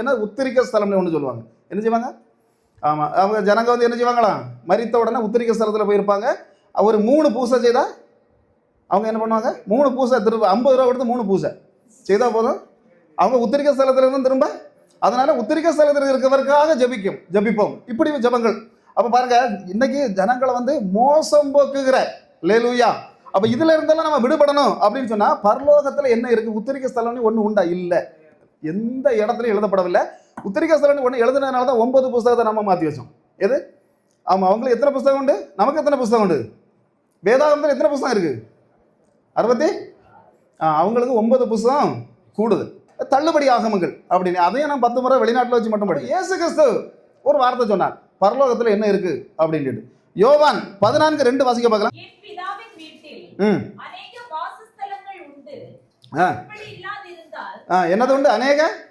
என்ன உத்திரிக்க ஸ்தலம்னு ஒன்று சொல்லுவாங்க. என்ன செய்வாங்க? ஆமாம் அவங்க ஜனங்க வந்து என்ன செய்வாங்களாம் மறித்த உடனே உத்திரிக்க ஸ்தலத்தில் போயிருப்பாங்க. ஒரு மூணு பூசை செய்தால் அவங்க என்ன பண்ணுவாங்க? மூணு பூசை திரும்ப ஐம்பது ரூபா கொடுத்து மூணு பூசை. செய்தால் போதும். அவங்க உத்திரிக்க ஸ்தலத்தில் இருந்தும் திரும்ப அதனால் உத்திரிக்க ஸ்தலத்தில் இருக்கிறவருக்காக ஜெபிக்கும் ஜெபிப்போம். இப்படி ஜெபங்கள். அப்போ பாருங்க இன்னைக்கு ஜனங்களை வந்து மோசம் போக்குகிற லேலூயா அப்போ இதில் இருந்தெல்லாம் நம்ம விடுபடணும் அப்படின்னு சொன்னால் பரலோகத்தில் என்ன இருக்குது உத்திரிக்க ஸ்தலம்னு ஒன்று உண்டா? இல்லை. எந்த இடத்துலையும் எழுதப்படவில்லை. உத்திரிக்க ஸ்தலம்னு ஒன்று எழுதுனதுனால தான் ஒன்பது புஸ்தகத்தை நம்ம மாற்றி வச்சோம். எது? ஆமாம் அவங்களுக்கு எத்தனை புஸ்தகம் உண்டு? நமக்கு எத்தனை புஸ்தகம் உண்டு? வேதாகமத்தில் எத்தனை புஸ்தகம் இருக்கு? அறுபத்தி? ஆ, அவங்களுக்கு ஒன்பது புஸ்தகம் கூடுது. தள்ளுபடி ஆகமங்கள் அப்படின்னு. அதையும் நான் பத்து முறை வெளிநாட்டில் வச்சு மட்டும் படி இயேசு கிறிஸ்து ஒரு வார்த்தை சொன்னார். பரலோகத்தில் என்ன இருக்கு? அப்படின்னு யோவான் பதினான்கு ரெண்டு வாசிக்க பார்க்கலாம். ம். ஆ. அப்படி என்னது உண்டு? அநேக?